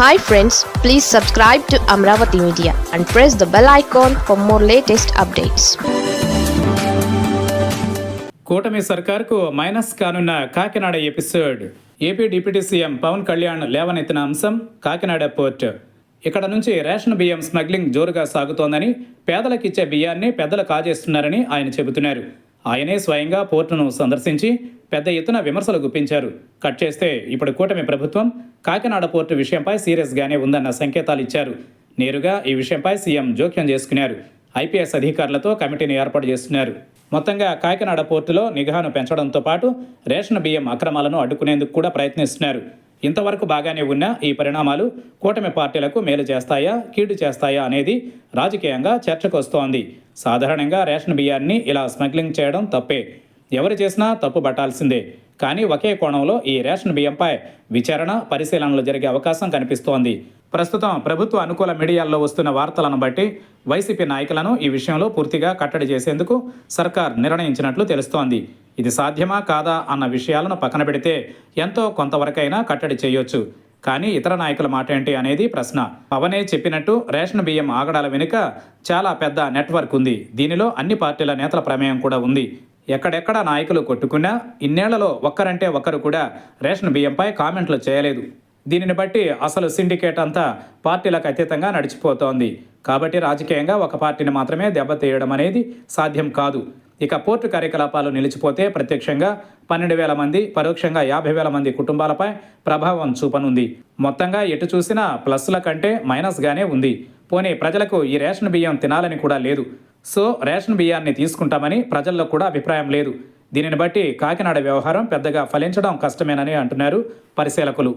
Hi friends please subscribe to Amaravati media and press the bell icon for more latest updates కూటమి సర్కార్కు minus కానున్న Kakinada episode. AP deputy CM Pavan Kalyan లేవనెత్తిన అంశం Kakinada port. ఇక్కడ నుంచి ration బియ్యం smuggling జోరుగా సాగుతోందని పేదలకిచ్చే బియ్యాన్ని పెద్దలు కాజేస్తున్నారని ఆయన చెబుతున్నారు. ఆయనే స్వయంగా పోర్టును సందర్శించి పెద్ద ఎత్తున విమర్శలు గుప్పించారు. కట్ చేస్తే ఇప్పుడు కూటమి ప్రభుత్వం కాకినాడ పోర్టు విషయంపై సీరియస్గానే ఉందన్న సంకేతాలు ఇచ్చారు నేరుగా ఈ విషయంపై సీఎం జోక్యం చేసుకున్నారు. ఐపీఎస్ అధికారులతో కమిటీని ఏర్పాటు చేస్తున్నారు. మొత్తంగా కాకినాడ పోర్టులో నిఘాను పెంచడంతో పాటు రేషన్ బియ్యం అక్రమాలను అడ్డుకునేందుకు కూడా ప్రయత్నిస్తున్నారు. ఇంతవరకు బాగానే ఉన్న ఈ పరిణామాలు కూటమి పార్టీలకు మేలు చేస్తాయా కీడు చేస్తాయా అనేది రాజకీయంగా చర్చకు వస్తోంది సాధారణంగా రేషన్ బియ్యాన్ని ఇలా స్మగ్లింగ్ చేయడం తప్పే. ఎవరు చేసినా తప్పు పట్టాల్సిందే. కానీ ఒకే కోణంలో ఈ రేషన్ బియ్యంపై విచారణ పరిశీలనలు జరిగే అవకాశం కనిపిస్తోంది. ప్రస్తుతం ప్రభుత్వ అనుకూల మీడియాల్లో వస్తున్న వార్తలను బట్టి వైసీపీ నాయకులను ఈ విషయంలో పూర్తిగా కట్టడి చేసేందుకు సర్కార్ నిర్ణయించినట్లు తెలుస్తోంది. ఇది సాధ్యమా కాదా అన్న విషయాలను పక్కన పెడితే ఎంతో కొంతవరకైనా కట్టడి చేయొచ్చు. కానీ ఇతర నాయకుల మాట ఏంటి అనేది ప్రశ్న. పవనే చెప్పినట్టు రేషన్ బియ్యం ఆగడాల వెనుక చాలా పెద్ద నెట్వర్క్ ఉంది. దీనిలో అన్ని పార్టీల నేతల ప్రమేయం కూడా ఉంది. ఎక్కడెక్కడ నాయకులు కొట్టుకున్నా ఇన్నేళ్ళలో ఒక్కరంటే ఒక్కరు కూడా రేషన్ బియ్యంపై కామెంట్లు చేయలేదు. దీనిని బట్టి అసలు సిండికేట్ అంతా పార్టీలకు అతీతంగా నడిచిపోతోంది. కాబట్టి రాజకీయంగా ఒక పార్టీని మాత్రమే దెబ్బతీయడం అనేది సాధ్యం కాదు. ఇక పోర్టు కార్యకలాపాలు నిలిచిపోతే ప్రత్యక్షంగా పన్నెండు వేల మంది పరోక్షంగా యాభై వేల మంది కుటుంబాలపై ప్రభావం చూపనుంది. మొత్తంగా ఎటు చూసినా ప్లస్ల కంటే మైనస్గానే ఉంది. పోనీ ప్రజలకు ఈ రేషన్ బియ్యం తినాలని కూడా లేదు. సో రేషన్ బియ్యాన్ని తీసుకుంటామని ప్రజల్లో కూడా అభిప్రాయం లేదు. దీనిని బట్టి కాకినాడ వ్యవహారం పెద్దగా ఫలించడం కష్టమేనని అంటున్నారు పరిశీలకులు.